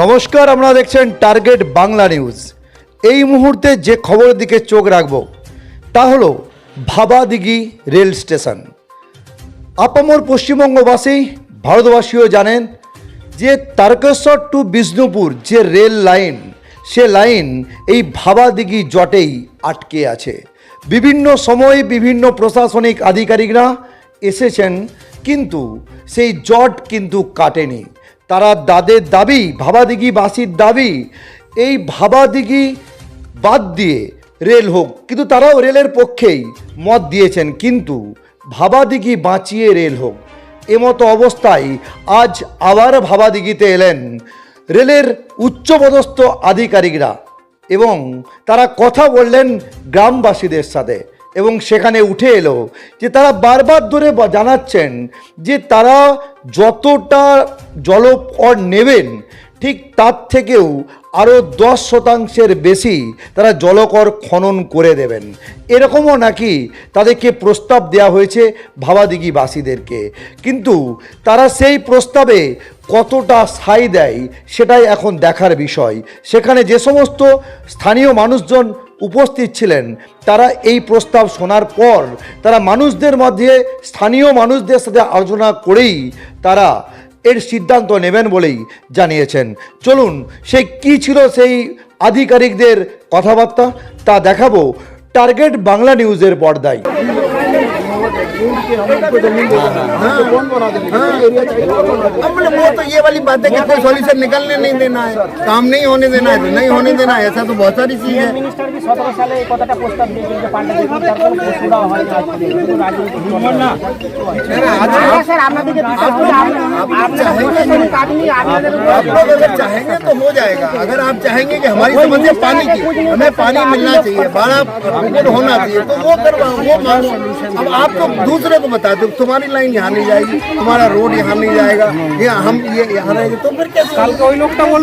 নমস্কার, আপনারা দেখছেন টার্গেট বাংলা নিউজ। এই মুহূর্তে যে খবরের দিকে চোখ রাখব, তা হলো ভাবাদিঘি রেল স্টেশন। আপামর পশ্চিমবঙ্গবাসী, ভারতবাসীও জানেন যে তারকেশ্বর টু বিষ্ণুপুর যে রেল লাইন, সে লাইন এই ভাবাদিঘি জটেই আটকে আছে। বিভিন্ন সময়ে বিভিন্ন প্রশাসনিক আধিকারিকরা এসেছেন, কিন্তু সেই জট কিন্তু কাটেনি। তারা দাদের দাবি, ভাবাদিঘিবাসীর দাবি, এই ভাবাদিঘি বাদ দিয়ে রেল হোক। কিন্তু তারাও রেলের পক্ষেই মত দিয়েছেন, কিন্তু ভাবাদিঘি বাঁচিয়ে রেল হোক। এমতো অবস্থায় আজ আবার ভাবাদিঘিতে এলেন রেলের উচ্চপদস্থ আধিকারিকরা এবং তারা কথা বললেন গ্রামবাসীদের সাথে। এবং সেখানে উঠে এলো যে তারা বারবার ধরে জানাচ্ছেন যে তারা যতটা জলপর নেবেন ঠিক তার থেকেও আরও দশ শতাংশের বেশি তারা জলকর খনন করে দেবেন। এরকমও নাকি তাদেরকে প্রস্তাব দেওয়া হয়েছে ভাবাদিঘিবাসীদেরকে। কিন্তু তারা সেই প্রস্তাবে কতটা সাই দেয় সেটাই এখন দেখার বিষয়। সেখানে যে সমস্ত স্থানীয় মানুষজন উপস্থিত ছিলেন, তারা এই প্রস্তাব শোনার পর তারা মানুষদের মধ্যে স্থানীয় মানুষদের সাথে আলোচনা করেই তারা এর সিদ্ধান্ত নেবেন বলেই জানিয়েছেন। চলুন, সে কি ছিল সেই আধিকারিকদের কথাবার্তা তা দেখাবো টার্গেট বাংলা নিউজের পর্দায়। अब बोले वो तो ये वाली बात है कि कोई सॉल्यूशन निकलने नहीं देना है काम नहीं होने देना है तो नहीं होने देना है ऐसा तो बहुत सारी चीज है মিনিস্টার কি সতেরো সালে এই কথাটা প্রস্তাব দিয়েছিল যে পাল্টা দেখুন তারপর ঘোষণা হয় না আজকে কিন্তু রাজনৈতিক দল না হ্যাঁ, স্যার আপনাদেরকে आप लोग अगर चाहेंगे तो हो जाएगा। अगर आप चाहेंगे कि हमारी समस्या पानी की हमें पानी मिलना चाहिए बारह होना चाहिए तो वो करवाओ वो मांगो। अब आपको दूसरे को बता दो तुम्हारी लाइन यहाँ नहीं जाएगी तुम्हारा रोड यहाँ नहीं जाएगा या हम ये यहाँ रहेंगे तो फिर क्या कल का वही लोग बोल?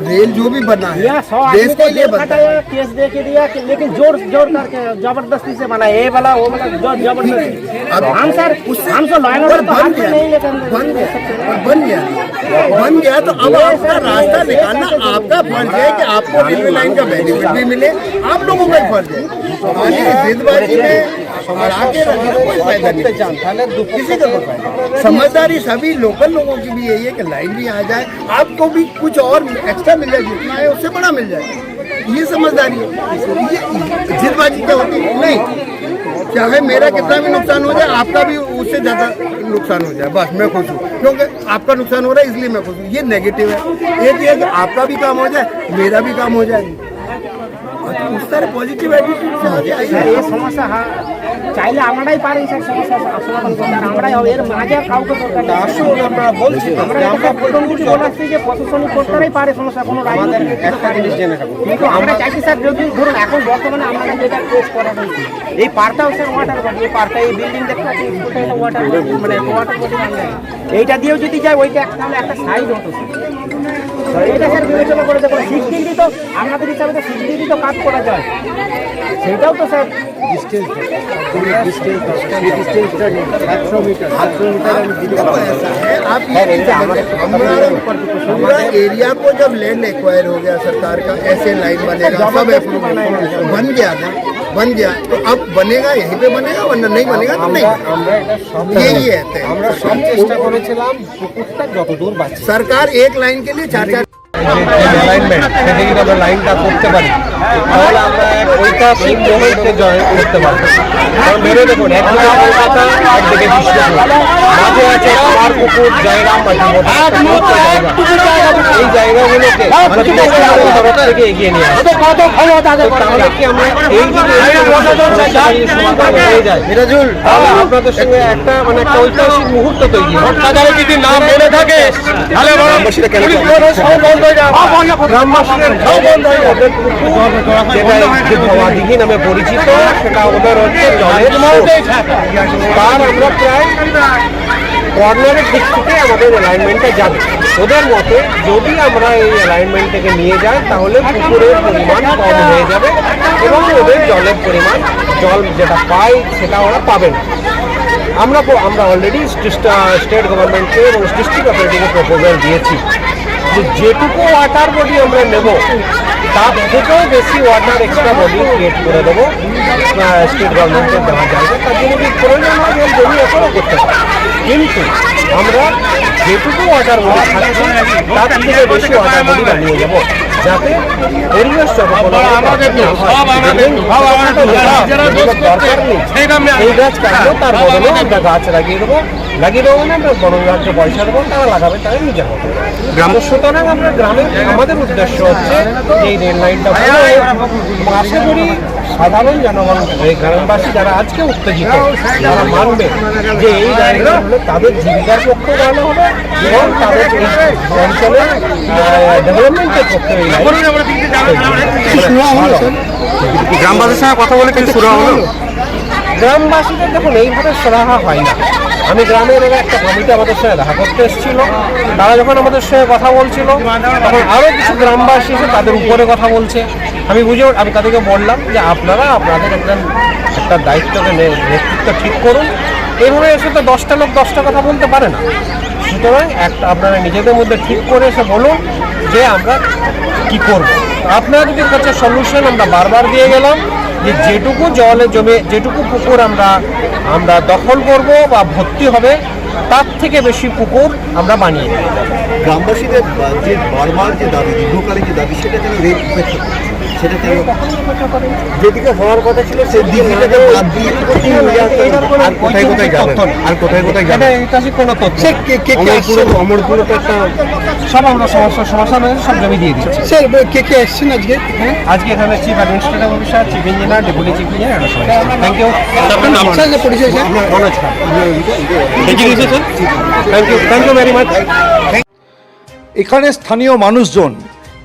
रेल जो भी बना है देश के लिए बनता है। केस दे के दिया लेकिन ज़ोर ज़ोर करके ज़बरदस्ती से बना ये वाला वो वाला जो ज़बरदस्ती। अब हम सर हम तो लॉ एंड पर ऑर्डर तो बन गया। बन गया। बन गया। बन गया तो अब आपका रास्ता निकालना आपका फ़र्ज़ है कि आपको रेलवे लाइन का बेनिफिट भी मिले। आप लोगों का फ़र्ज़ है। जिदबाजी में और आके रहने कोई फ़ायदा नहीं। किसी का कोई फ़ायदा समझदारी सभी लोकल लोगों की भी यही है कि लाइन भी आ जाए आपको भी कुछ और एक्स्ट्रा मिल जाए जितना है उससे बड़ा मिल जाए। ये समझदारी है। ये जिदबाजी क्या होती है? नहीं। चाहे मेरा कितना भी नुकसान हो जाए आपका भी उससे ज़्यादा नुकसान हो जाए। बस मैं खुश हूँ। क्योंकि आपका नुकसान हो रहा है इसलिए मैं खुश हूँ। ये नेगेटिव है। एक ये कि आपका भी काम हो जाए मेरा भी काम हो जाए। স্যার পজিটিভ সমস্যা হ্যাঁ চাইলে আমরাই পারি স্যার সমস্যা সমাধান করতে আমরাই এর মাঝে কাউকে দরকার আসুন আমরা বলছি আমরা এটা প্রথম কিছু বলাচ্ছি যে করতেই পারে সমস্যা কোনো আমাদের একটা জিনিস জেনে রাখুন কিন্তু আমরা চাইছি স্যার যদি ধরুন এখন বর্তমানে আমরা যেটা করা হয়েছে এই পার্কটাও স্যার ওয়াটার বডি এই পার্কটা এই বিল্ডিং দেখতে পাচ্ছি ওয়াটার মানে ওয়াটার বডি এইটা দিয়েও যদি যায় ওইটা একটা একটা সাইড হতো এটা স্যার বিবেচনা করে দেখুন সিক্সটি তো আপনাদের হিসাবে তো সিক্সটি তো কাজ করা যায় সেটাও তো স্যার ऐसा है आप ये हमारा पूरा एरिया को जब लैंड एक्वायर हो गया सरकार का ऐसे लाइन बनेगा सब approve बन गया ना बन गया तो अब बनेगा यहीं पे बनेगा वरना नहीं बनेगा तो नहीं यही है तय। আমরা সব চেষ্টা করেছিলাম পুকুরটা যতদূর বাঁচে सरकार एक लाइन के लिए चार चार অ্যালাইনমেন্ট সেটা যদি আমরা লাইনটা করতে পারি তাহলে আমরা এক ঐতিহাসিক মুহূর্তে জয় করতে পারব। কারণ ভেবে দেখুন একদিকে কলকাতা একদিকে বিষ্ণুপুর মাঝে আছে আমার পুকুর বাটি এই জায়গাগুলোকে তরফ থেকে এগিয়ে নিয়ে আসে তাহলে কি আমরা এই আপনাদের সঙ্গে একটা মানে একটা ঐতিহাসিক মুহূর্ত তৈরি যদি না মেনে থাকে তাহলে গ্রামবাসীরা কেন গ্রামবাসীদের ওদের পুকুর যেটা ভবাদিঘি নামে পরিচিত সেটা ওদের হচ্ছে জলের স্রোত। তার আমরা প্রায় কর্নারের দিক থেকে আমাদের অ্যালাইনমেন্টটা যাবে। ওদের মতে যদি আমরা এই অ্যালাইনমেন্টটাকে নিয়ে যাই তাহলে পুকুরের পরিমাণ কম হয়ে যাবে এবং ওদের জলের পরিমাণ জল যেটা পায় সেটা ওরা পাবে না। আমরা আমরা অলরেডি স্টেট গভর্নমেন্টকে এবং ডিস্ট্রিক্ট অথরিটিকে প্রপোজাল দিয়েছি যে যেটুকু ওয়াটার বডি আমরা নেব তার থেকেও বেশি ওয়াটার এক্সট্রা বডি ক্রিয়েট করে দেবো। স্টেট গভর্নমেন্টের দেওয়া যাবে তার জন্য কি প্রয়োজন হয় যে জমি এখনও করতে পারে। কিন্তু আমরা যেটুকু ওয়াটার বডি থাকছে তার থেকে বেশি ওয়াটার বডি বানিয়ে যাব যাতে পরিবেশ দরকার নেই। এই গাছ কাটলেও তার বদলে আমরা গাছ লাগিয়ে দেবো। লাগিয়ে দেবো মানে আমরা বন বিভাগকে পয়সা দেবো তারা লাগাবে তারা নিজের মতো। গ্রাম সুতরাং আমরা গ্রামে আমাদের উদ্দেশ্য হচ্ছে যে এই রেল লাইনটা আশা করি সাধারণ জনগণ এই গ্রামবাসী যারা আজকে উত্তেজিত তারা মানবে যে এই জায়গা হলে তাদের জীবিকার পক্ষে ভালো হবে এবং তাদের এই অঞ্চলের ডেভেলপমেন্টের পক্ষে। গ্রামবাসীর সঙ্গে কথা বলে কিছু শুরু হলো গ্রামবাসীদের দেখুন এইভাবে সরাহা হয় না। আমি গ্রামের একটা কমিটি আমাদের সঙ্গে দেখা করতে এসেছিল। তারা যখন আমাদের সঙ্গে কথা বলছিল, তখন আরও কিছু গ্রামবাসী এসে তাদের উপরে কথা বলছে। আমি বুঝে আমি তাদেরকে বললাম যে আপনারা, আপনাদের একজন একটা দায়িত্বকে নেতৃত্ব ঠিক করুন। এইভাবে এসে তো দশটা লোক দশটা কথা বলতে পারে না। সুতরাং একটা আপনারা নিজেদের মধ্যে ঠিক করে এসে বলুন যে আমরা কি করব। আপনাদের কাছে সলিউশন আমরা বারবার দিয়ে গেলাম। যে যেটুকু জলে জমে, যেটুকু পুকুর আমরা আমরা দখল করব বা ভর্তি হবে, তার থেকে বেশি পুকুর আমরা বানিয়ে দেব গ্রামবাসীদের যে বারবার যে দাবি, দীর্ঘকালীন যে দাবি, সেটা যেন রেট। সেটা যেদিকে হওয়ার কথা ছিল সেই দিকটাকে বাদ দিয়ে আর কোথায় কোথায় যাবেন? আর কোথায় কোথায় এটা যাবেন ঐতিহাসিক কোনো তথ্য অমরপুরে অমরপুরে তো একটা সব আমরা সমস্যা সমাধান হয়েছে সব জমি দিয়ে দিচ্ছি। স্যার কে কে এসছেন আজকে? আজকে এখানে chief administrative officer chief engineer deputy chief engineer thank you sir যে পরিচয় sir. Manoj thank you thank you very much এখানে স্থানীয় মানুষজন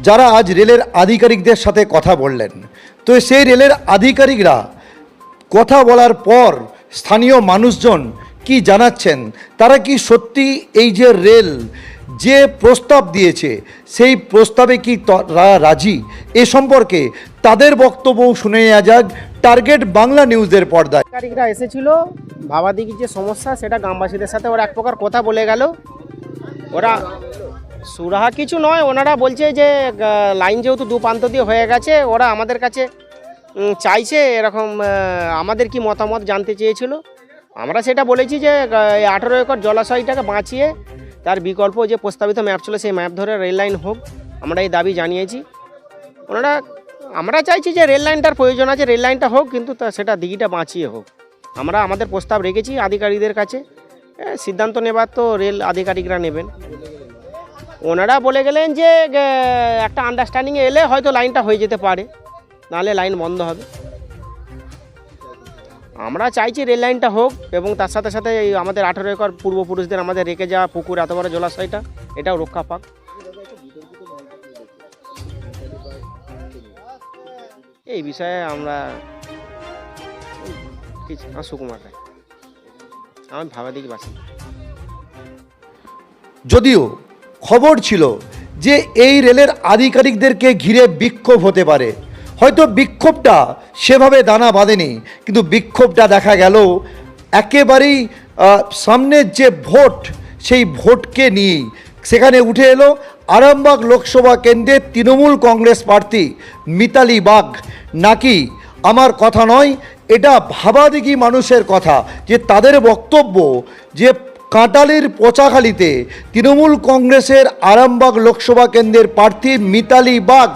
যারা আজ রেলের আধিকারিকদের সাথে কথা বললেন। তো সেই রেলের আধিকারিকরা কথা বলার পর স্থানীয় মানুষজন কি জানাচ্ছেন? তারা কি সত্যি এই যে রেল যে প্রস্তাব দিয়েছে, সেই প্রস্তাবে কি রাজি? এ সম্পর্কে তাদের বক্তব্য শুনে নেওয়া যাক টার্গেট বাংলা নিউজের পর্দায়। আধিকারিকরা এসেছিল ভাবাদিঘির যে সমস্যা, সেটা গ্রামবাসীদের সাথে ওরা এক প্রকার কথা বলে গেল। ওরা সুরাহা কিছু নয়, ওনারা বলছে যে লাইন যেহেতু দু প্রান্ত দিয়ে হয়ে গেছে, ওরা আমাদের কাছে চাইছে এরকম আমাদের কি মতামত জানতে চেয়েছিল। আমরা সেটা বলেছি যে এই আঠেরো একর জলাশয়টাকে বাঁচিয়ে তার বিকল্প যে প্রস্তাবিত ম্যাপ ছিল, সেই ম্যাপ ধরে রেল লাইন হোক, আমরা এই দাবি জানিয়েছি। ওনারা, আমরা চাইছি যে রেল লাইনটার প্রয়োজন আছে, রেল লাইনটা হোক, কিন্তু সেটা দিঘিটা বাঁচিয়ে হোক। আমরা আমাদের প্রস্তাব রেখেছি আধিকারিকদের কাছে। সিদ্ধান্ত নেবার তো রেল আধিকারিকরা নেবেন। ওনারা বলে গেলেন যে একটা আন্ডারস্ট্যান্ডিংয়ে এলে হয়তো লাইনটা হয়ে যেতে পারে, নাহলে লাইন বন্ধ হবে। আমরা চাইছি রেল লাইনটা হোক, এবং তার সাথে সাথে এই আমাদের আঠেরো একর পূর্বপুরুষদের আমাদের রেখে যাওয়া পুকুর, এত বড় জলাশয়টা, এটাও রক্ষা পাক। এই বিষয়ে আমরা কিছু সুকুমার রায়। আমি ভাবাদিকে বাসিন্দা যদিও খবর ছিল যে এই রেলের আধিকারিকদেরকে ঘিরে বিক্ষোভ হতে পারে। হয়তো বিক্ষোভটা সেভাবে দানা বাঁধেনি, কিন্তু বিক্ষোভটা দেখা গেল একেবারেই সামনের যে ভোট, সেই ভোটকে নিয়েই। সেখানে উঠে এলো আরামবাগ লোকসভা কেন্দ্রের তৃণমূল কংগ্রেস প্রার্থী মিতালি বাগ নাকি আমার কথা নয়, এটা ভাবাদিঘি মানুষের কথা যে তাদের বক্তব্য যে কাঁটালির পচাখালিতে তৃণমূল কংগ্রেসের আরামবাগ লোকসভা কেন্দ্রের প্রার্থী মিতালি বাগ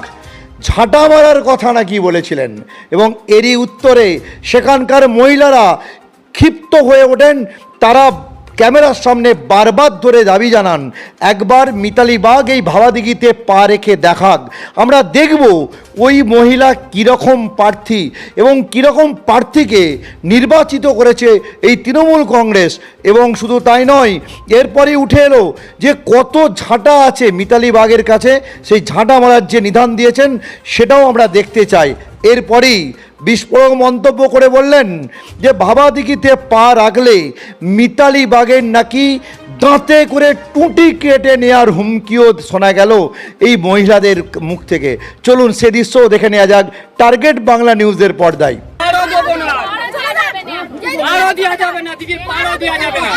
ঝাঁটা মারার কথা নাকি বলেছিলেন এবং এরই উত্তরে সেখানকার মহিলারা ক্ষিপ্ত হয়ে ওঠেন, তারা ক্যামেরার সামনে বারবার ধরে দাবি জানান, একবার মিতালি বাগ এই ভাবাদিঘিতে পা রেখে দেখাক। আমরা দেখব ওই মহিলা কীরকম প্রার্থী এবং কীরকম প্রার্থীকে নির্বাচিত করেছে এই তৃণমূল কংগ্রেস। এবং শুধু তাই নয় এরপরে উঠে এলো যে কত ঝাঁটা আছে মিতালি বাগের কাছে, সেই ঝাঁটা মারার যে নিধান দিয়েছেন, সেটাও আমরা দেখতে চাই। এরপরেই বিস্ফোরক মন্তব্য করে বললেন যে ভাবাদিঘিতে পা রাখলে মিতালি বাগের নাকি দাঁতে করে টুটি কেটে নেওয়ার হুমকিও শোনা গেল এই মহিলাদের মুখ থেকে। চলুন সে দৃশ্যও দেখে নেওয়া যাক টার্গেট বাংলা নিউজের পর্দায়। পারও দেওয়া যাবে না দিদি পারও দেওয়া যাবে না।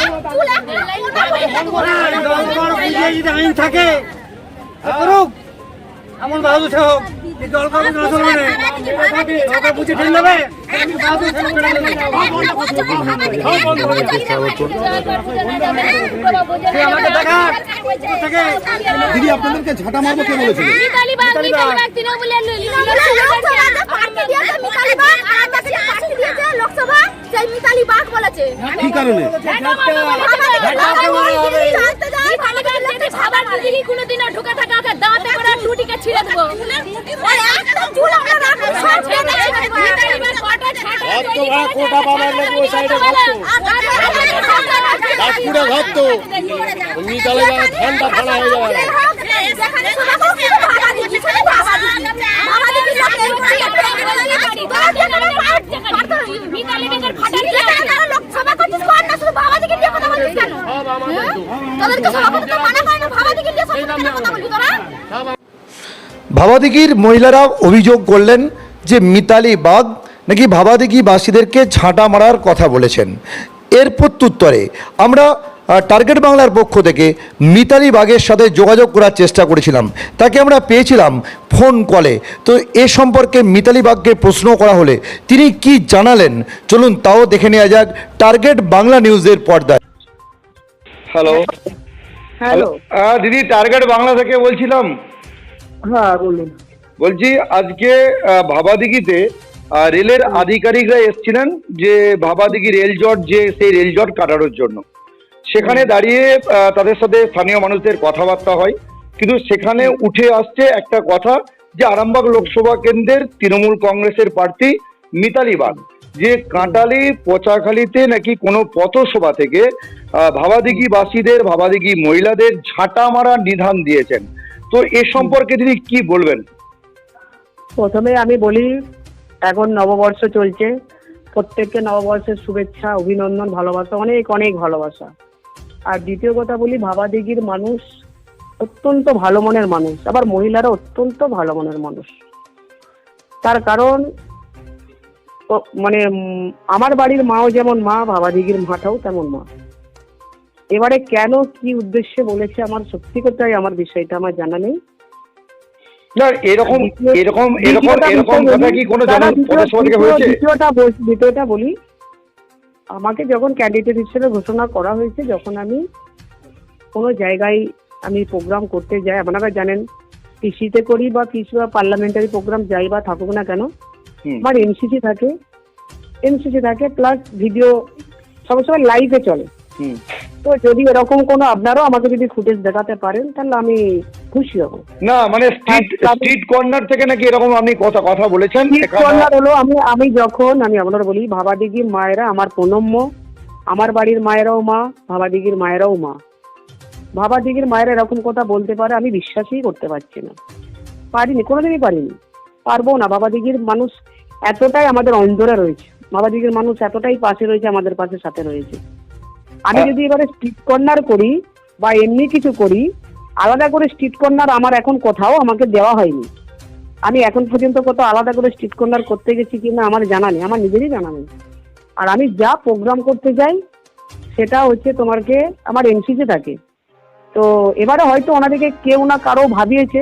আইন থাকে। এমন বাহাদুর হোক। দিদি আপনাদেরকে ঝাঁটা মারবো কে বলেছিল লোকসভা সেই মিতালি বলেছে কি কারণে কোনোদিনও ঢুকে থাকা ওকে দাঁতে করে টুটিকে ছিঁড়ে দেবো একদম চুল আমরা রাখব সব ছেড়ে দেবো কোটা বাবার ওই সাইডে ঘর তো ঠান্ডা ঠান্ডা হয়ে যাবে তোদেরকে সভাপতি মানা করে না ভাবা দিকে দিয়ে সব কথা বলবি তোরা ভাবাদিঘির মহিলারা অভিযোগ করলেন যে মিতালি বাগ নাকি ভাবাদিঘি বাসীদেরকে ঝাঁটা মারার কথা বলেছেন। এর প্রত্যুত্তরে আমরা টার্গেট বাংলার পক্ষ থেকে মিতালি বাগের সাথে যোগাযোগ করার চেষ্টা করেছিলাম। তাকে আমরা পেয়েছিলাম ফোন কলে। তো এ সম্পর্কে মিতালি বাগকে প্রশ্ন করা হলে তিনি কি জানালেন? চলুন তাও দেখে নেওয়া যাক টার্গেট বাংলা নিউজের পর্দায়। হ্যালো। হ্যালো। হ্যাঁ দিদি টার্গেট বাংলা থেকে বলছিলাম। হ্যাঁ বলুন। বলছি আজকে ভাবাদিঘিতে রেলের আধিকারিকরা এসেছিলেন যে ভাবাদিঘি রেল জট যে সেই রেল জট কাটানোর জন্য। সেখানে দাঁড়িয়ে তাদের সাথে স্থানীয় মানুষদের কথাবার্তা হয়। কিন্তু সেখানে উঠে আসছে একটা কথা যে আরামবাগ লোকসভা কেন্দ্রের তৃণমূল কংগ্রেসের প্রার্থী মিতালি বাগ। যে কাঁটালি পচাখালিতে নাকি কোনো পথসভা থেকে আহ, ভাবাদিঘি মহিলাদের ঝাঁটা মারার নিধান দিয়েছেন। তো এ সম্পর্কে তিনি কি বলবেন? প্রথমে আমি বলি, এখন নববর্ষ চলছে। প্রত্যেককে নববর্ষের শুভেচ্ছা, অভিনন্দন, ভালোবাসা, অনেক অনেক ভালোবাসা। আর দ্বিতীয় কথা বলি ভাবাদিঘির মানুষ অত্যন্ত ভালো মনের মানুষ। আবার মহিলারা অত্যন্ত ভালো মনের মানুষ। তার কারণ মানে আমার বাড়ির মাও যেমন মা ভাবাদিঘির মাটাও তেমন মা। এবারে কেন কি উদ্দেশ্যে বলেছে আমার সত্যি কথাই আমার বিষয়টা আমার জানা নেই। না এরকম এরকম এরকম এরকম কথা বলি, কি কোনো হয়েছে? দ্বিতীয়টা দ্বিতীয়টা আমাকে যখন ক্যান্ডিডেট হিসেবে ঘোষণা করা হয়েছে যখন আমি কোনো জায়গায় আমি প্রোগ্রাম করতে যাই আপনারা জানেন পিসিতে করি বা পিসি বা পার্লামেন্টারি প্রোগ্রাম যাই বা থাকুক না কেন আমার এনসিসি থাকে। এনসিসি থাকে প্লাস ভিডিও সবসময় লাইভে চলে। হুম। তো যদি এরকম কোনো আপনারাও আমাকে যদি ফুটেজ দেখাতে পারেন তাহলে আমি খুশি হব। না মানে স্ট্রিট স্ট্রিট কর্নার থেকে নাকি এরকম আপনি কথা কথা বলেছেন? কর্নার হলো আমি আমি যখন আমি আপনার বলি ভাবাদিঘির মায়েরা আমার প্রণম্য আমার বাড়ির মায়েরাও মা ভাবাদিঘির মায়েরাও মা। ভাবাদিঘির মায়েরা এরকম কথা বলতে পারে আমি বিশ্বাসই করতে পারছি না। পারিনি কোনোদিনই পারিনি। পারব না বাবাদিঘির মানুষ এতটাই আমাদের অন্তরে রয়েছে। বাবাদিঘির মানুষ এতটাই পাশে রয়েছে আমাদের পাশে সাথে রয়েছে। আমি যদি এবারে স্ট্রিট কর্নার করি বা এমনি কিছু করি আলাদা করে স্ট্রিট কর্নার আমার এখন কোথাও আমাকে দেওয়া হয়নি। আমি এখন পর্যন্ত কত আলাদা করে স্ট্রিট কর্নার করতে গেছি কিনা আমার জানা নেই আমার নিজেরই জানা নেই। আর আমি যা প্রোগ্রাম করতে যাই সেটা হচ্ছে তোমারকে আমার এনসিসি থাকে। তো এবারে হয়তো ওনাদেরকে কেউ না কারও ভাবিয়েছে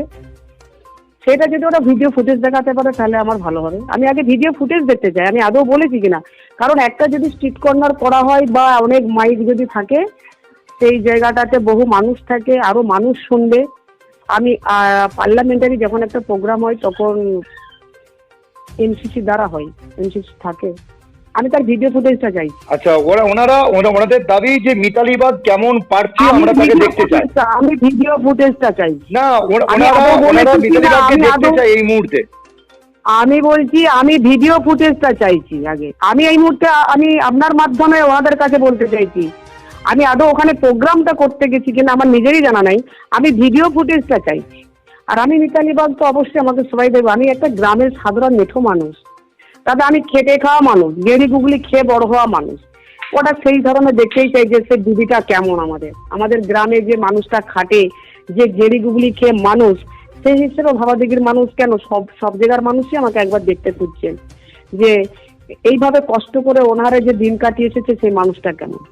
সেটা যদি ওরা ভিডিও ফুটেজ দেখাতে পারে, তাহলে আমার ভালো হবে। আমি আগে ভিডিও ফুটেজ দেখতে চাই, আমি আদৌ বলেছি কিনা? কারণ একটা যদি স্ট্রিট কর্নার করা হয় বা অনেক মাইক যদি থাকে, সেই জায়গাটাতে বহু মানুষ থাকে, আরও মানুষ শুনবে। আমি পার্লামেন্টারি যখন একটা প্রোগ্রাম হয়, তখন এনসিসি দ্বারা হয় এনসিসি থাকে। আমি তার ভিডিও ফুটেজটা চাই। আচ্ছা ওরা ওনারা ওনাদের দাবি যে মিতালি বাগ কেমন প্রার্থী আমরা তাকে দেখতে চাই। আমি ভিডিও ফুটেজটা চাই। না ওনারা ওনারা মিতালি বাগকে দেখতে চাই এই মুহূর্তে। আমি বলছি আমি ভিডিও ফুটেজটা চাইছি আগে। আমি এই মুহূর্তে আমি আপনার মাধ্যমে ওনাদের কাছে বলতে চাইছি। আমি আদৌ ওখানে প্রোগ্রামটা করতে গেছি কিনা আমার নিজেরই জানা নাই। আমি ভিডিও ফুটেজটা চাইছি। আর আমি মিতালি বাগ তো অবশ্যই আমাকে সবাই দেবো আমি একটা গ্রামের সাধারণ মেঠো মানুষ। তাতে আমি খেটে খাওয়া মানুষ, গেড়ি গুগলি খেয়ে বড় হওয়া মানুষ। ওটা সেই ধরনের দেখতেই চাই যে সে দিদিটা কেমন আমাদের। আমাদের গ্রামে যে মানুষটা খাটে, যে গেড়ি গুগলি খেয়ে মানুষ, সেই হিসেবে ভাবা ভাবাদিগির মানুষ কেন? সব সব জায়গার মানুষই আমাকে একবার দেখতে খুঁজছেন যে এইভাবে কষ্ট করে ওনারা যে দিন কাটিয়ে এসেছে সেই মানুষটা কেমন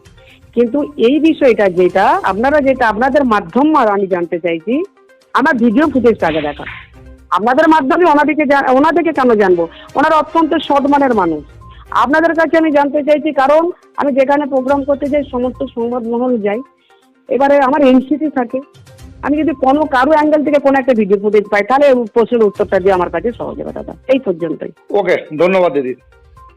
কিন্তু এই বিষয়টা যেটা, আপনারা যেটা, আপনাদের মাধ্যম আর আমি জানতে চাইছি, আমার ভিডিও ফুটেজটা আগে দেখা আপনাদের মাধ্যমে ওনাদেরকে ওনাদেরকে কেন জানব? ওনারা অত্যন্ত সদমানের মানুষ। আপনাদের কাছে আমি জানতে চাইছি, কারণ আমি যেখানে প্রোগ্রাম করতে যাই, সমস্ত সংবাদ মহল যাই। এবারে আমার এনসিটি থাকে। আমি যদি কোনো কারও অ্যাঙ্গেল থেকে কোনো একটা ভিডিও ফুটেজ পাই, তাহলে প্রশ্নের উত্তরটা দিয়ে আমার কাছে সহজ হবে, দাদা। এই পর্যন্তই। ওকে ধন্যবাদ দিদি।